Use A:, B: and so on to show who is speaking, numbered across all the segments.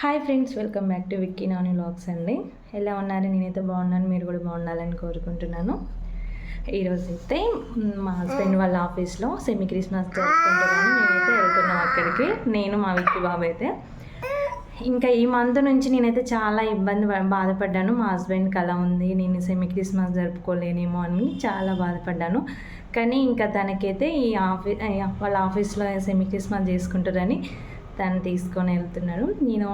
A: Hi friends welcome back to Vicky Nani vlogs అండి. ఎలా ఉన్నారు? నేనైతే బాగున్నాను మీరు కూడా బాగుండాలని కోరుకుంటున్నాను. ఈరోజు అయితే మా హస్బెండ్ వాళ్ళ ఆఫీస్లో సెమీ క్రిస్మస్ జరుపుకుంటున్నాను. నేనైతే వెళ్తున్నాను అక్కడికి. నేను మా విక్కీ బాబు అయితే. ఇంకా ఈ మంత్ నుంచి నేనైతే చాలా ఇబ్బంది బాధపడ్డాను. మా హస్బెండ్కి అలా ఉంది నేను సెమీ క్రిస్మస్ జరుపుకోలేనేమో అని చాలా బాధపడ్డాను. కానీ ఇంకా తనకైతే ఈ ఆఫీ వాళ్ళ ఆఫీస్లో సెమీ క్రిస్మస్ చేసుకుంటారని తను తీసుకొని వెళ్తున్నాడు నేను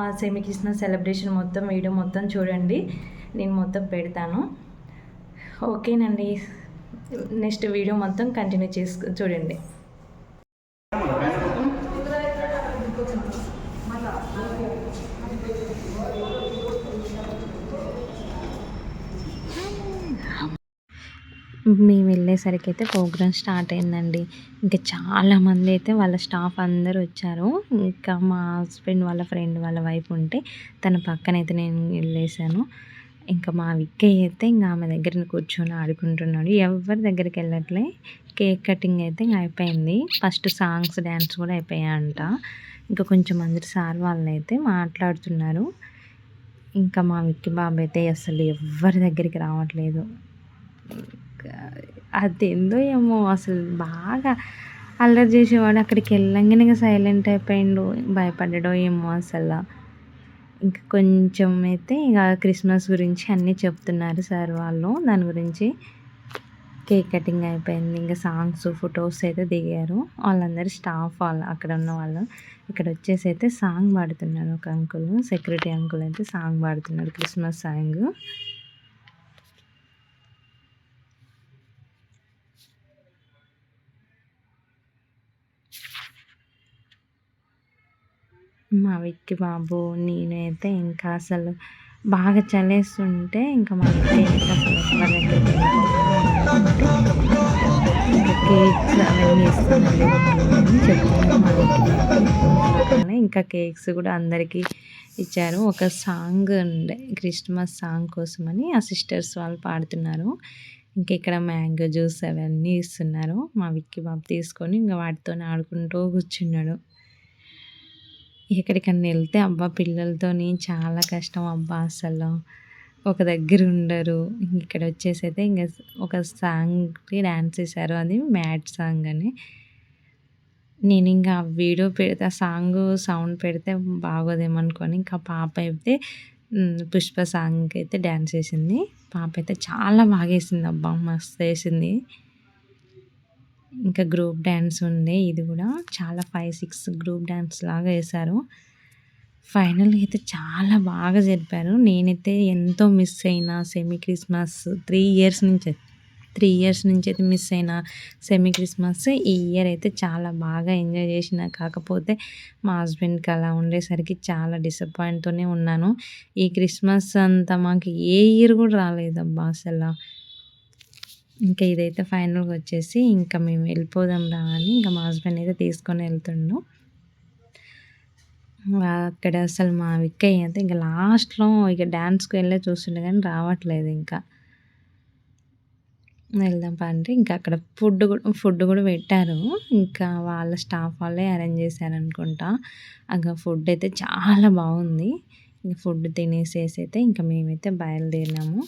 A: ఆ సెమీకృష్ణ సెలబ్రేషన్ మొత్తం వీడియో మొత్తం చూడండి. నేను మొత్తం పెడతాను. ఓకేనండి. నెక్స్ట్ వీడియో మొత్తం కంటిన్యూ చేసు చూడండి. మేము వెళ్ళేసరికి అయితే ప్రోగ్రామ్ స్టార్ట్ అయిందండి. ఇంకా చాలామంది అయితే వాళ్ళ స్టాఫ్ అందరూ వచ్చారు. ఇంకా మా హస్బెండ్ వాళ్ళ ఫ్రెండ్ వాళ్ళ వైఫ్ ఉంటే తన పక్కన అయితే నేను వెళ్ళేసాను ఇంకా మా విక్కయ్య అయితే ఇంకా ఆమె దగ్గర కూర్చొని ఆడుకుంటున్నాడు. ఎవరి దగ్గరికి వెళ్ళట్లే. కేక్ కటింగ్ అయితే ఇంకా అయిపోయింది. ఫస్ట్ సాంగ్స్ డ్యాన్స్ కూడా అయిపోయాయంట. ఇంకా కొంచెం అందరి సార్ వాళ్ళు అయితే మాట్లాడుతున్నారు. ఇంకా మా విక్కి బాబు అయితే అసలు ఎవరి దగ్గరికి రావట్లేదు. అదేందో ఏమో అసలు బాగా అల్లరి చేసేవాడు. అక్కడికి వెళ్ళంగానే ఇంకా సైలెంట్ అయిపోయిండు. భయపడ్డాడో ఏమో అసలు. ఇంకా కొంచెం అయితే ఇక క్రిస్మస్ గురించి అన్నీ చెప్తున్నారు సార్ వాళ్ళు. దాని గురించి కేక్ కటింగ్ అయిపోయింది. ఇంకా సాంగ్స్ ఫొటోస్ అయితే దిగారు. వాళ్ళందరూ స్టాఫ్ వాళ్ళు అక్కడ ఉన్న వాళ్ళు. ఇక్కడ వచ్చేసి అయితే సాంగ్ పాడుతున్నారు ఒక అంకుల్ సెక్యూరిటీ అంకుల్ అయితే సాంగ్ పాడుతున్నారు క్రిస్మస్ సాంగ్. మా విక్కి బాబు నేనైతే ఇంకా అసలు బాగా చలేస్తుంటే ఇంకా మా విక్కి అసలు దగ్గరికి ఇంకా కేక్స్ అవన్నీ ఇస్తున్నాడు చెప్తున్నాను మా ఇంకా కేక్స్ కూడా అందరికీ ఇచ్చారు. ఒక సాంగ్ ఉండే క్రిస్మస్ సాంగ్ కోసమని ఆ సిస్టర్స్ వాళ్ళు పాడుతున్నారు. ఇంకా ఇక్కడ మ్యాంగో జ్యూస్ అవన్నీ ఇస్తున్నారు. మా విక్కి బాబు తీసుకొని ఇంకా వాటితో ఆడుకుంటూ కూర్చున్నాడు. ఎక్కడికన్నా వెళ్తే అబ్బా పిల్లలతోని చాలా కష్టం. అబ్బా అసలు ఒక దగ్గర ఉండరు. ఇక్కడ వచ్చేసి అయితే ఇంకా ఒక సాంగ్కి డ్యాన్స్ చేశారు. అది మ్యాట్ సాంగ్ అని. నేను ఇంకా వీడియో పెడితే ఆ సాంగ్ సౌండ్ పెడితే బాగోదేమో అనుకొని ఇంకా పాప అయితే పుష్ప సాంగ్కి అయితే డ్యాన్స్ చేసింది. పాప అయితే చాలా బాగా వేసింది. అబ్బా మస్తు వేసింది. ఇంకా గ్రూప్ డ్యాన్స్ ఉండే ఇది కూడా చాలా ఫైవ్ సిక్స్ గ్రూప్ డ్యాన్స్ లాగా వేశారు. ఫైనల్ అయితే చాలా బాగా జరిపారు. నేనైతే ఎంతో మిస్ అయినా సెమీ క్రిస్మస్ త్రీ ఇయర్స్ నుంచి త్రీ ఇయర్స్ నుంచి అయితే మిస్ అయిన సెమీ క్రిస్మస్ ఈ ఇయర్ అయితే చాలా బాగా ఎంజాయ్ చేసిన. కాకపోతే మా హస్బెండ్కి అలా ఉండేసరికి చాలా డిసప్పాయింట్తోనే ఉన్నాను. ఈ క్రిస్మస్ అంతా మాకు ఏ ఇయర్ కూడా రాలేదబ్బా అసలు. ఇంకా ఇదైతే ఫైనల్గా వచ్చేసి ఇంకా మేము వెళ్ళిపోదాం రా అని ఇంకా మా హస్బెండ్ అయితే తీసుకొని వెళ్తుండు. అక్కడ అసలు మా విక్కయ్య అయితే ఇంకా లాస్ట్లో ఇక డ్యాన్స్కి వెళ్ళే చూస్తుండే కానీ రావట్లేదు ఇంకా. వెళ్దాం అంటే ఇంకా అక్కడ ఫుడ్ కూడా ఫుడ్ కూడా పెట్టారు. ఇంకా వాళ్ళ స్టాఫ్ వాళ్ళే అరేంజ్ చేశారనుకుంటా. ఇంకా ఫుడ్ అయితే చాలా బాగుంది. ఇంకా ఫుడ్ తినేసేసి అయితే ఇంకా మేమైతే బయలుదేరినాము.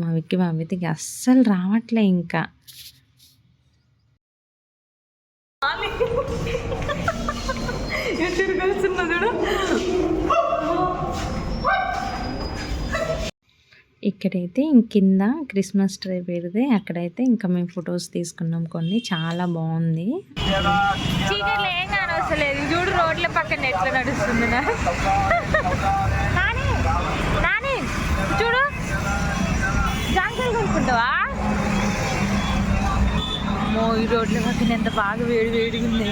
A: మా విక్కి బాబు అయితే ఇక అస్సలు రావట్లే ఇంకా. ఇక్కడైతే ఇంక కింద క్రిస్మస్ ట్రీ పెడితే అక్కడైతే ఇంకా మేము ఫొటోస్ తీసుకున్నాం కొన్ని. చాలా బాగుంది.
B: చీకట్లో ఏం కానవసలేదు చూడు రోడ్ల పక్కన ఎట్లా నడుస్తుంది రోడ్ల పక్కన ఎంత బాగా వేడి వేడిగా ఉంది